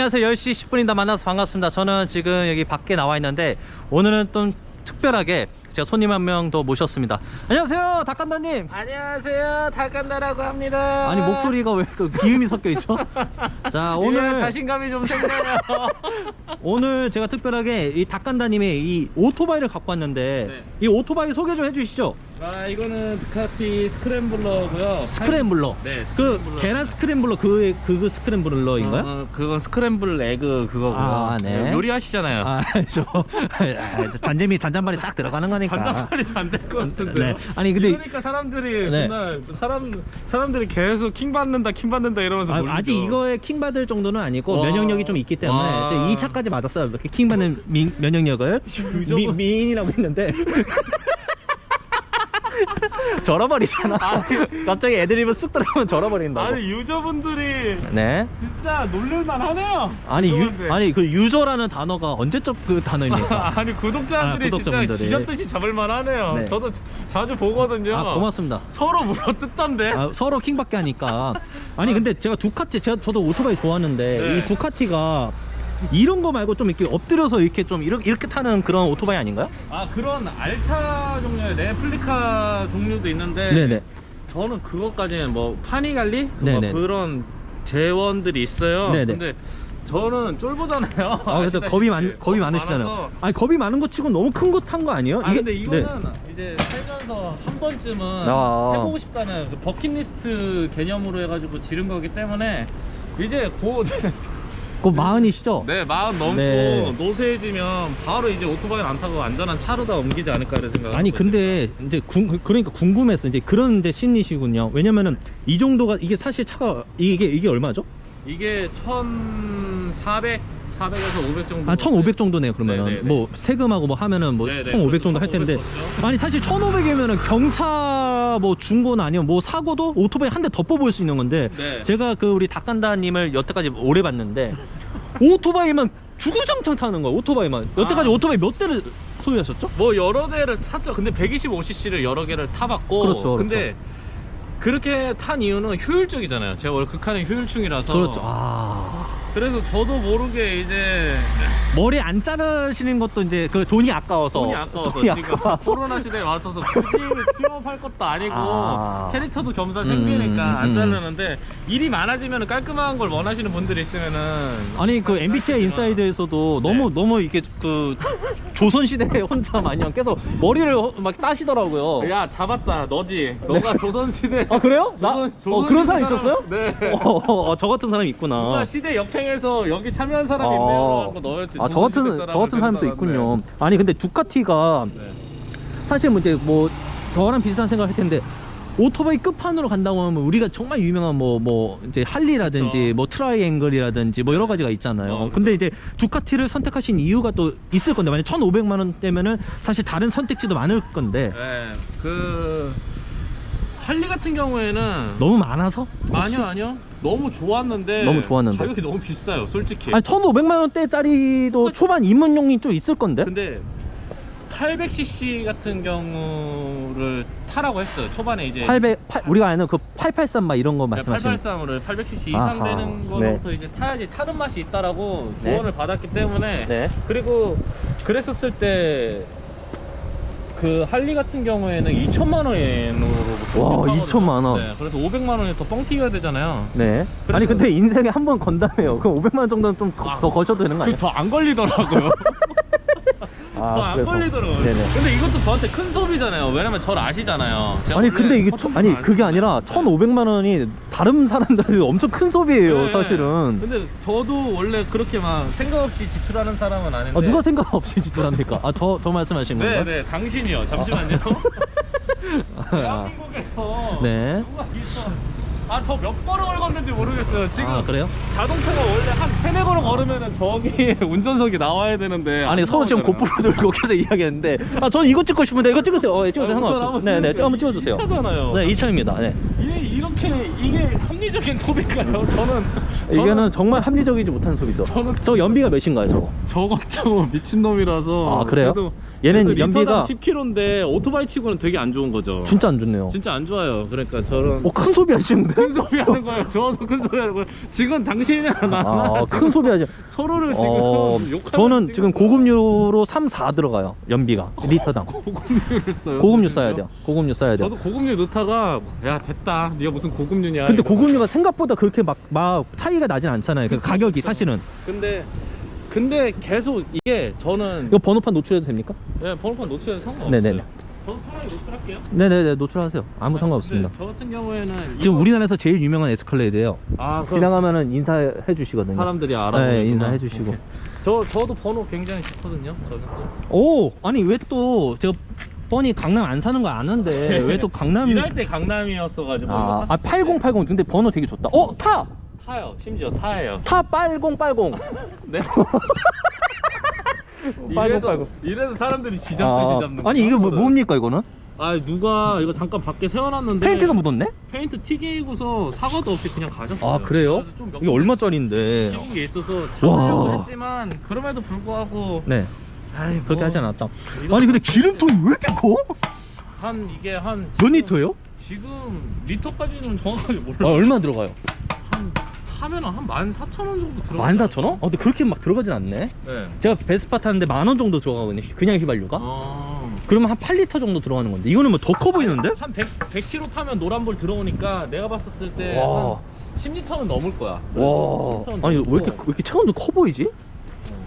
네 안녕하세요. 10시 10분입니다. 만나서 반갑습니다. 저는 지금 여기 밖에 나와 있는데 오늘은 좀 특별하게 제가 손님 한 명 더 모셨습니다 안녕하세요 닭간다님 안녕하세요 닭간다라고 합니다 아니 목소리가 왜 그 기음이 섞여 있죠? 자 오늘 오늘 자신감이 좀 생겨요 오늘 제가 특별하게 이 닭간다님의 이 오토바이를 갖고 왔는데 네. 이 오토바이 소개 좀 해주시죠 아 이거는 두카티 스크램블러고요 스크램블러 네그 스크램블러. 계란 스크램블러 그, 그, 그 스크램블러인가요? 어, 어, 그건 스크램블 에그 그거고요 아, 네. 요리하시잖아요 아, 저, 아, 잔재미, 잔잔발이 싹 들어가는 거니까. 잔잔말이 안될 것 같은데 네. 아니, 근데- 이러니까 사람들이 네. 정말 사람 사람들이 계속 킹 받는다 킹 받는다 이러면서 아, 놀리죠. 아 직 이거에 킹 받을 정도는 아니고 와. 면역력이 좀 있기 때문에 와. 이제 2차까지 맞았어요. 이렇게 킹 받는 미- 면역력을 미, 미인이라고 했는데 절어버리잖아. 갑자기 애드립을 쑥 들어가면 절어버린다고. 아니 유저분들이 네. 진짜 놀릴만 하네요 아니 유. 아니 그 유저라는 단어가 언제적 그 단어입니까? 아니 구독자분들이 아, 구독자분들이. 진짜 지졌듯이 잡을만 하네요 네. 저도 자- 자주 보거든요 아 고맙습니다. 서로 물어뜯던데 아, 서로 킹받게 하니까 아니 근데 제가 두카티 제가 저도 오토바이 좋아하는데 네. 이 두카티가 이런 거 말고 좀 이렇게 엎드려서 이렇게 좀 이렇게, 이렇게 타는 그런 오토바이 아닌가요? 아 그런 알차 종류의 레플리카 종류도 있는데 네네 저는 그것까지는 뭐 파니갈리 네네. 뭐 그런 재원들이 있어요 네네. 근데 저는 쫄보잖아요 아 그래서 겁이 많 겁이 많으시잖아요. 많아서. 아니 겁이 많은 것 치고 너무 큰 거 탄 거 아니에요? 아 근데 네. 이거는 이제 살면서 한 번쯤은 아. 해보고 싶다는 그 버킷리스트 개념으로 해가지고 지른 거기 때문에 이제 곧 그 마흔이시죠? 네, 마흔 넘고 네. 노쇠해지면 바로 이제 오토바이 안 타고 안전한 차로 다 옮기지 않을까 이런 생각. 아니 근데 이제 궁, 그러니까 궁금해서 이제 그런 이제 심리시군요. 왜냐면은 이 정도가 이게 사실 차가 이게 이게 얼마죠? 이게 1,400, 400에서 500 정도. 한1,500 정도네요. 그러면은 네네네. 뭐 세금하고 뭐 하면은 뭐 네네, 1,500 정도 할 그렇죠. 텐데 1,500 아니 사실 1,500이면은 경차 뭐 중고나 아니면 뭐 사고도 오토바이 한 대 더 뽑을 수 있는 건데 네. 제가 그 우리 닭간다님을 여태까지 오래 봤는데 오토바이만 주구장창 타는 거야 오토바이만 여태까지 아. 오토바이 몇 대를 소유하셨죠? 뭐 여러 대를 탔죠. 근데 125cc를 여러 개를 타봤고. 그렇죠, 근데 그렇게 탄 이유는 효율적이잖아요. 제가 원래 극한의 효율충이라서. 그렇죠. 아 그래서 저도 모르게 이제 머리 안 자르시는 것도 이제 그 돈이 아까워서 돈이 아까워서 돈이 지금 아까워서. 코로나 시대에 와서서 굳이 취업할 것도 아니고 아. 캐릭터도 겸사 음, 생기니까 안 음. 자르는데 일이 많아지면 깔끔한 걸 원하시는 분들이 있으면은 아니 그 MBTI 인사이드에서도 너무 네. 너무 이게 그 조선 시대에 혼자 마냥 계속 머리를 막 따시더라고요. 야 잡았다 너지 너가 조선 시대 아 그래요? 나 조선- 어, 그런 사람 있었어요? 네 어, 어, 어, 저 같은 사람이 있구나. 시대 역행해서 여기 참여한 사람이 아, 있네요 하고 너였지 아, 저 같은 저 같은 사람도. 있군요. 아니 근데 두카티가 네. 사실 뭐 이제 뭐 저랑 비슷한 생각을 할 텐데 오토바이 끝판으로 간다고 하면 우리가 정말 유명한 뭐 뭐 이제 할리라든지 그쵸. 뭐 트라이앵글이라든지 뭐 여러 가지가 있잖아요. 어, 근데 이제 두카티를 선택하신 이유가 또 있을 건데 만약 1,500만 원대면은 사실 다른 선택지도 많을 건데 네, 그 할리 같은 경우에는 너무 많아서? 아니요 아니요 너무 좋았는데 너무 좋았는데. 가격이 너무 비싸요 솔직히 아니 1,500만 원대짜리도 초반 입문용이 좀 있을 건데. 근데 800cc 같은 경우를 타라고 했어요 초반에 이제 800 8, 우리가 아는 그 883 막 이런 거 네, 말씀하시는 883으로 800cc 이상 아하, 되는 거부터 이제 타야지 타는 맛이 있다라고 네. 조언을 받았기 때문에 네. 그리고 그랬었을 때 그 할리 같은 경우에는 2천만 원으로 와, 2천만 원. 네, 그래서 500만 원이 더 뻥 튀겨야 되잖아요. 네. 아니 근데 인생에 한 번 건다며요. 그럼 500만 원 정도는 좀더 아, 거셔도 되는 거 아니에요? 그 더 안 걸리더라고요. 아, 더안 그래서. 걸리더라고요. 네네. 근데 이것도 저한테 큰 소비잖아요. 왜냐면 저를 아시잖아요. 제가 아니 원래 근데 이게 초, 아니 안 그게 쓰는데. 아니라 1,500만 원이 다른 사람들이 엄청 큰 소비예요, 네. 사실은. 근데 저도 원래 그렇게 막 생각 없이 지출하는 사람은 아닌데. 아, 누가 생각 없이 지출합니까? 아, 저, 저 말씀하시는 네, 건가요? 네, 당신이요. 잠시만요. 아, 대한민국에서 네. 누가 있어. 아, 저몇 걸음을 걷는지 모르겠어요. 지금 아, 그래요? 자동차가 원래 한 걸음 걸으면은 저기 운전석이 나와야 되는데. 아니 안 서로 지금. 고프로 들고 계속 이야기했는데 아 저는 이거 찍고 싶은데 이거 찍으세요 어, 예, 찍으세요 아, 상관없어요 한번 네네 찍을게요. 한번 찍어주세요 이 차잖아요. 네 2차입니다 네. 이게 이렇게 이게 합리적인 소비인가요? 저는 이거는 정말 합리적이지 못한 소비죠 저는 저 연비가 몇인가요 저거 저 같은 거 미친놈이라서 아, 그래요? 그래도 얘는 그래도 연비가- 리터당 10km인데 오토바이 치고는 되게 안 좋은 거죠 진짜 안 좋네요 진짜 안 좋아요 그러니까 저런 어, 큰 소비 하시는데 큰 소리 하는 거예요. 저도 큰 소리 하는 거예요. 지금 당신이랑 나 아, 큰 소비 하죠. 서로를 지금 어, 욕하는 저는 지금 고급유로 3, 4 들어가요. 연비가 리터당. 고급류를 써요. 고급유 써야 돼요. 고급유 써야 돼요. 저도 고급류 넣다가 야 됐다. 네가 무슨 고급류냐. 근데. 고급유가 생각보다 그렇게 막, 막 차이가 나진 않잖아요. 그 가격이 사실은. 근데 근데 계속 이게 저는 이거 번호판 노출해도 됩니까? 예, 번호판 노출해도 상관없어요. 네네네. 저도 편하게 노출할게요. 네네네, 노출하세요. 아무 상관없습니다. 근데 저 같은 경우에는 지금 이거- 우리나라에서 제일 유명한 에스컬레이드예요. 아, 그럼 지나가면은 인사해 주시거든요. 사람들이 알아. 네, 인사해 주시고. 저 저도 번호 굉장히 좋거든요. 저는 또 오, 아니 왜 또 제가 뻔히 강남 안 사는 거 아는데 왜 또 강남 일할 때 강남이었어가지고 아, 아 샀을 때8080 근데 번호 되게 좋다. 어, 타! 타요. 심지어 타예요. 타 8080. 네. 빨고, 이래서, 빨고. 이래서 사람들이 지잡듯이 아, 잡는 아니 이게 뭐, 뭡니까 이거는? 아 누가 이거 잠깐 밖에 세워놨는데 페인트가 묻었네? 페인트 튀기고서 사과도 없이 그냥 가셨어요. 아 그래요? 그래서 좀 몇 이게 얼마짜리인데? 튀긴 게 있어서 와. 했지만 그럼에도 불구하고 네, 아이, 뭐, 그렇게 하지 않았죠. 이거- 아니 근데 기름통이 왜 이렇게 커? 한 이게 한몇 지금- 리터예요? 지금 리터까지는 정확하게 아, 몰라요. 얼마 들어가요? 한 하면 한 14,000원 정도 들어. 14,000원? 어, 근데 그렇게 막 들어가진 않네. 네. 제가 베스파 타는데 만 원 정도 들어가거든요. 그냥 휘발유가. 아. 그러면 한 8리터 정도 들어가는 건데 이거는 뭐 더 커 보이는데? 한 100, 100km 타면 노란불 들어오니까 내가 봤었을 때 와. 한 10리터는 넘을 거야. 와, 10리터는 아니 왜. 이렇게 왜 이렇게 차가 좀 커 보이지?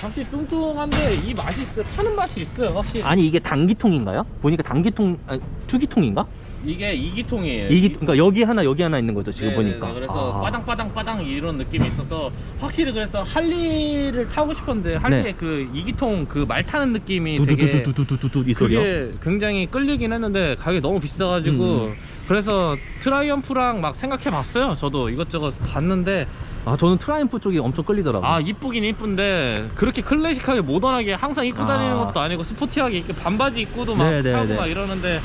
확실히 뚱뚱한데 이 맛이 있어요. 파는 맛이 있어요. 확실히. 아니 이게 단기통인가요? 보니까 단기통, 아니, 투기통인가? 이게 이기통이에요. 이기, 그러니까 여기 하나 여기 하나 있는 거죠 지금 네. 네네네. 보니까. 그래서 아. 빠당 빠당 빠당 이런 느낌이 있어서 확실히 그래서 할리를 타고 싶었는데 할리의 네. 그 이기통 그 말 타는 느낌이 되게 두두두두두두두두 이 소리요. 그게 굉장히 끌리긴 했는데 가격이 너무 비싸가지고 음. 그래서 트라이언프랑 막 생각해봤어요. 저도 이것저것 봤는데 아 저는 트라이언프 쪽이 엄청 끌리더라고요. 아 이쁘긴 이쁜데 그렇게 클래식하게 모던하게 항상 입고 다니는 아. 것도 아니고 스포티하게 이렇게 반바지 입고도 막 네, 네, 하고 네. 막 이러는데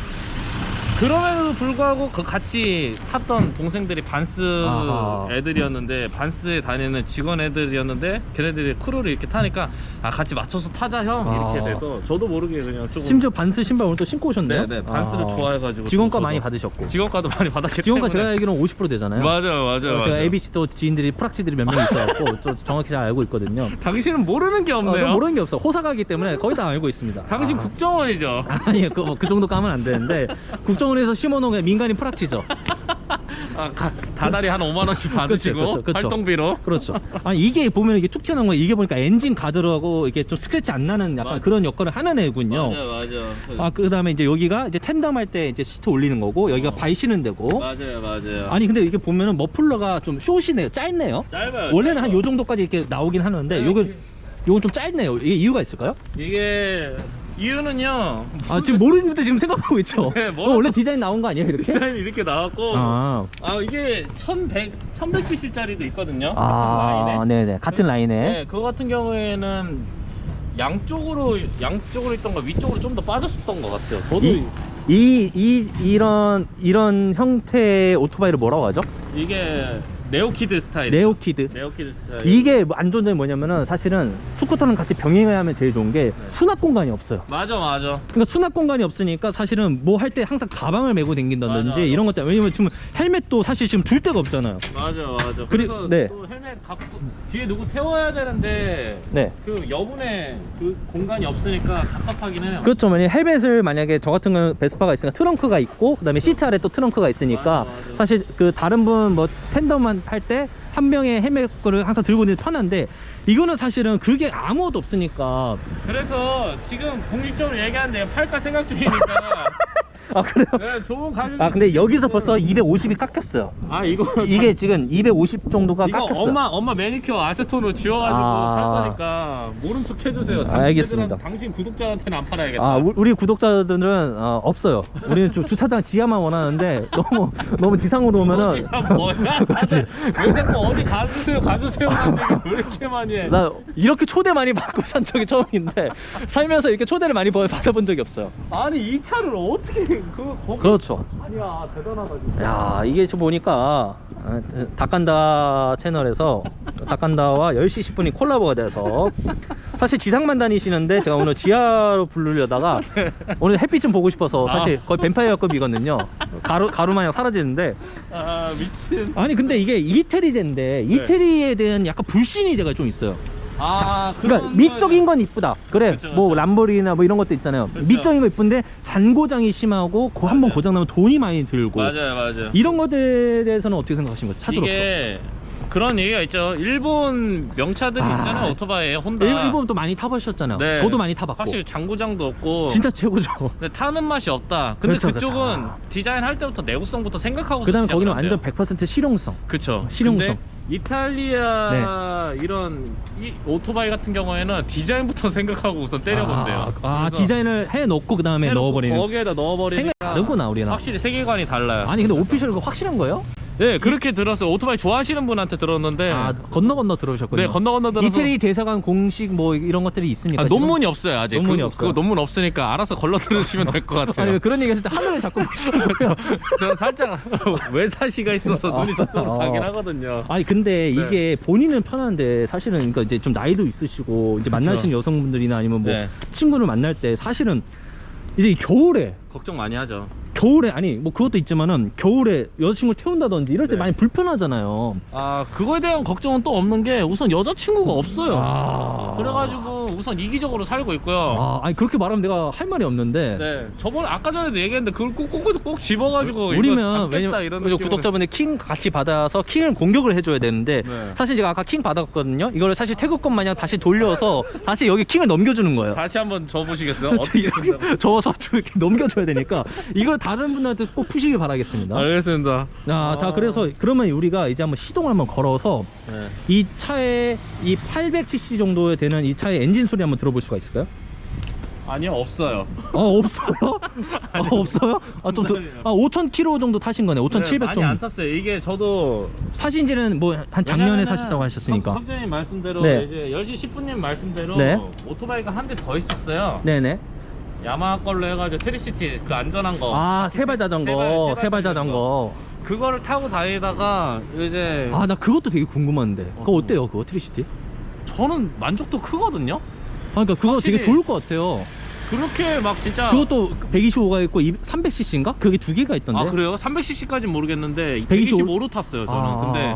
그럼에도 불구하고 그 같이 탔던 동생들이 반스 아하. 애들이었는데 반스에 다니는 직원 애들이었는데 걔네들이 크루를 이렇게 타니까 아 같이 맞춰서 타자 형 이렇게 아. 돼서 저도 모르게 그냥 조금 심지어 반스 신발 오늘 또 신고 오셨네요. 네네 반스를 아. 좋아해가지고 저도 많이 받으셨고. 직원가도 많이 받았기 직원가 제가 때문에 알기로는 50% 되잖아요. 맞아요 맞아요 제가 맞아요 ABC 또 지인들이 프락치들이 몇 명 있어갖고 저 정확히 잘 알고 있거든요. 당신은 모르는 게 어, 없네요 저 모르는 게 없어. 호사가기 때문에 거의 다 알고 있습니다. 당신 아. 국정원이죠 아니요, 그, 뭐, 그 정도 까면 안 되는데 국정 원에서 심어놓은 민간인 프락치죠. 아, 가- 다달이 한 5만 원씩 받으시고 그쵸, 그쵸, 그쵸. 활동비로. 그렇죠. 아니 이게 보면 이게 툭 튀어나온 거 이게 보니까 엔진 가드하고 이게 좀 스크래치 안 나는 약간 맞아. 그런 역할을 하는 애군요. 맞아 맞아. 아 그다음에 이제 여기가 이제 텐덤 할 때 이제 시트 올리는 거고 여기가 어. 바이 쉬는 데고. 맞아요 맞아요. 아니 근데 이게 보면은 머플러가 좀 숏이네요. 짧네요. 짧아요. 원래는 한 짧아. 요 정도까지 이렇게 나오긴 하는데 네, 요건 요건 좀 짧네요. 이게 이유가 있을까요? 이게 이유는요. 아 지금 모르는데 지금 생각하고 있죠. 네, 어, 원래 디자인 나온 거 아니에요 이렇게? 디자인이 이렇게 나왔고 아, 아, 이게 1100 1100cc짜리도 있거든요. 아, 라인에. 네네 같은 라인에. 네, 그거 같은 경우에는 양쪽으로 양쪽으로 있던 거 위쪽으로 좀 더 빠졌었던 것 같아요. 저도 이, 이, 이, 이런, 이런 형태의 오토바이를 뭐라고 하죠? 이게 네오키드 스타일. 네오키드. 네오키드 스타일. 이게 안 좋은 점이 뭐냐면은 사실은 스쿠터랑 같이 병행해야 하면 제일 좋은 게 수납 공간이 없어요. 맞아 맞아. 그러니까 수납 공간이 없으니까 사실은 뭐 할 때 항상 가방을 메고 다닌다든지 맞아. 이런 것 때문에 왜냐면 지금 헬멧도 사실 지금 둘 데가 없잖아요. 맞아 맞아. 그리- 그래서 네. 또 헬멧 갖고 뒤에 누구 태워야 되는데 네. 그 여분의 그 공간이 없으니까 답답하긴 해요. 그렇죠. 만약에 헬멧을 만약에 저 같은 경우는 베스파가 있으니까 트렁크가 있고 그다음에 시트 아래 또 트렁크가 있으니까 맞아, 맞아. 사실 그 다른 분 뭐 텐덤만 할 때 한 명의 헬멧 거를 항상 들고 있는 게 편한데 이거는 사실은 그게 아무것도 없으니까. 그래서 지금 공식적으로 얘기하는데 팔까 생각 중이니까 아 그래요? 네, 좋은 가격. 아 근데 여기서 벌써 250이 깎였어요. 아 이거 이게 지금 250 정도가 이거 깎였어요. 엄마 엄마 매니큐어 아세톤으로 지워가지고 아. 팔 거니까 모른 척 해주세요. 음, 알겠습니다. 당신들은- 당신 구독자한테는 안 팔아야겠다. 아 우- 우리 구독자들은 어, 없어요. 우리는 주, 주차장 지하만 원하는데 너무 너무 지상으로 오면은 아, 뭐야? 다들 왜 자꾸 어디 가주세요, 가주세요 하는 얘기 왜 이렇게 많이 해? 나 이렇게 초대 많이 받고 산 적이 처음인데 살면서 이렇게 초대를 많이 받- 받아본 적이 없어요. 아니 이 차를 어떻게 그거 거기 그렇죠. 아니야 대단하다 진짜. 야 이게 지금 보니까 아, 닭간다 채널에서 닭간다와 10시 10분이 콜라보가 돼서 사실 지상만 다니시는데 제가 오늘 지하로 부르려다가 오늘 햇빛 좀 보고 싶어서 사실 거의 뱀파이어급이거든요 가루, 가루 마냥 사라지는데 아 미친. 아니 근데 이게 이태리제인데 이태리에 대한 약간 불신이 제가 좀 있어요 아 그러니까 그런 미적인 건 이쁘다. 그래, 그쵸, 뭐 그쵸. 람보르기나 뭐 이런 것도 있잖아요. 그쵸. 미적인 거 이쁜데 잔고장이 심하고 그한번 맞아요. 고장 나면 돈이 많이 들고 맞아요 맞아요. 이런 것들에 대해서는 어떻게 거예요? 차주로서? 이게 그런 얘기가 있죠. 일본 명차들이 아. 있잖아요. 오토바이에 혼다. 일- 또 많이 타보셨잖아요. 네. 저도 많이 타봤고. 확실히 장구장도 없고 진짜 최고죠. 근데 타는 맛이 없다. 근데 그렇죠, 그쪽은 그렇죠. 디자인 할 때부터 내구성부터 생각하고 그 다음에 시작을 거기는. 완전 100% 실용성. 그쵸. 실용성. 근데 이탈리아 이런 이 오토바이 같은 경우에는 디자인부터 생각하고 우선 때려본대요. 아, 아, 그래서 디자인을 해놓고 그 다음에 해놓고 넣어버리는. 거기에다 넣어버리니까 생각 다르구나 우리는. 확실히 세계관이 달라요. 아니 근데 오피셜 그거 확실한 거예요? 네 그렇게 들었어요. 오토바이 좋아하시는 분한테 들었는데 아 건너 건너 들어오셨군요. 네 건너 건너 들어서 이태리 대사관 공식 뭐 이런 것들이 있습니까? 아, 지금? 논문이 없어요 아직. 논문이 그, 없어요. 그거 논문 없으니까 알아서 걸러 들으시면 될 것 같아요. 아니 그런 얘기 했을 때 하늘을 자꾸 보시는 거죠. 저 살짝 외사시가 있어서 눈이 저쪽으로 어. 가긴 하거든요. 아니 근데 네. 이게 본인은 편한데 사실은 그러니까 이제 좀 나이도 있으시고 이제 만나신 여성분들이나 아니면 뭐 네. 친구를 만날 때 사실은 이제 이 겨울에 걱정 많이 하죠. 겨울에 아니 뭐 그것도 있지만은 겨울에 여자친구를 태운다든지 이럴 때 네. 많이 불편하잖아요. 아 그거에 대한 걱정은 또 없는 게 우선 여자친구가 없어요. 아. 그래가지고 우선 이기적으로 살고 있고요. 아, 아니 그렇게 말하면 내가 할 말이 없는데 네, 저번에 아까 전에도 얘기했는데 그걸 꼭 꼭 꼭 집어가지고 우리면 왜냐면 이런 그죠, 느낌으로. 구독자분들 킹 같이 받아서 킹을 공격을 해줘야 되는데 네. 사실 제가 아까 킹 받았거든요. 이거를 사실 태국권 마냥 다시 돌려서 다시 여기 킹을 넘겨주는 거예요. 다시 한번 줘보시겠어요? 저 어떻게 된다고? 저어서 이렇게 넘겨줘야 되니까 이걸 다른 분한테 꼭 푸시길 바라겠습니다. 알겠습니다. 아, 자 그래서 그러면 우리가 이제 한번 시동을 한번 걸어서 네. 이 차에 이 800cc 정도 되는 이 차의 엔진 소리 한번 들어볼 수가 있을까요? 아니요 없어요. 어 없어요? 아, 없어요? 아좀 아 5,000km 정도 타신 거네. 5,700 네, 많이 정도. 안 탔어요. 이게 저도 사신 지는 뭐 한 작년에 왜냐면은 사셨다고 하셨으니까. 석- 석재님 말씀대로 네. 이제 10시 10분님 말씀대로 네. 오토바이가 한 대 더 있었어요. 네네. 야마하 걸로 해가지고 트리시티 그 안전한 거. 아 세발 자전거, 세발- 세발, 세발 자전거. 그거를 타고 다니다가 이제 아 나 그것도 되게 궁금한데. 그거 어떤 어때요? 그거 트리시티? 저는 만족도 크거든요. 아 그러니까 그거 되게 확실히- 좋을 것 같아요. 그렇게 막 진짜 그것도 125가 있고 300cc인가? 그게 두 개가 있던데. 아 그래요? 300cc까지는 모르겠는데 125 125로 탔어요 저는. 아, 근데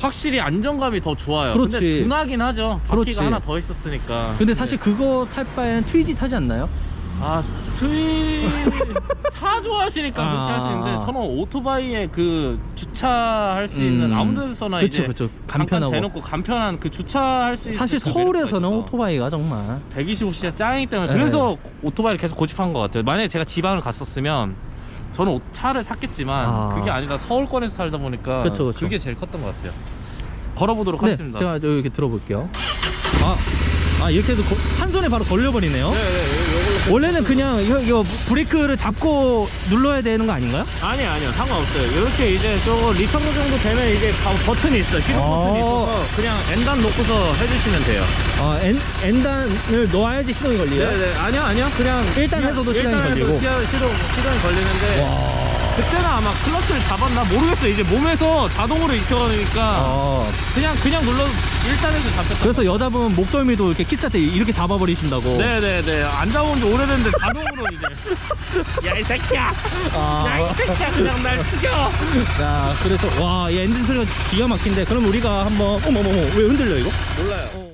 확실히 안정감이 더 좋아요. 그렇지. 근데 둔하긴 하죠. 그렇지. 바퀴가 하나 더 있었으니까. 근데 사실 그거 탈 바에는 트위지 타지 않나요? 아 트윈 차 좋아하시니까 아. 그렇게 하시는데 저는 오토바이에 그 주차할 수 있는 음. 아무 데서나 그쵸, 이제 그쵸. 간편하고. 대놓고 간편한 그 주차할 수 있는 사실 그 서울에서는. 오토바이가 정말 125cc 짱이기 때문에 네. 그래서 오토바이를 계속 고집한 것 같아요. 만약에 제가 지방을 갔었으면 저는 오- 차를 샀겠지만 아. 그게 아니라 서울권에서 살다 보니까 그쵸, 그쵸. 게 제일 컸던 것 같아요. 걸어보도록 네, 하겠습니다. 제가 저 이렇게 들어볼게요. 아, 아 이렇게 해서 거- 한 손에 바로 걸려버리네요. 네, 네, 네, 원래는 그냥 이거, 이거 브레이크를 잡고 눌러야 되는 거 아닌가요? 아니 아니요 상관없어요. 이렇게 이제 좀 리턴 정도 되면 이게 가- 버튼이 있어요. 시동 아. 버튼이 있어서 그냥 엔단 놓고서 해주시면 돼요. 아, N, N단을 넣어야지 시동이 걸려요? 네네 아니요 아니요 그냥 일단 해서도 해도 걸리고. 시동 시동이 걸리는데 와. 그때는 아마 클러치를 잡았나 모르겠어요. 이제 몸에서 자동으로 익혀가니까 아, 그냥 그냥 눌러 일단 해서 잡혔다. 그래서 여자분 목덜미도 이렇게 키스할 때 이렇게 잡아버리신다고. 네네네 안 잡은 지 오래됐는데 자동으로 이제 야 이 새끼야 아, 야 이 새끼야 그냥 날 죽여 자, 그래서 와, 이 엔진 소리가 기가 막힌데 그럼 우리가 한번 어머머머 왜 흔들려 이거? 몰라요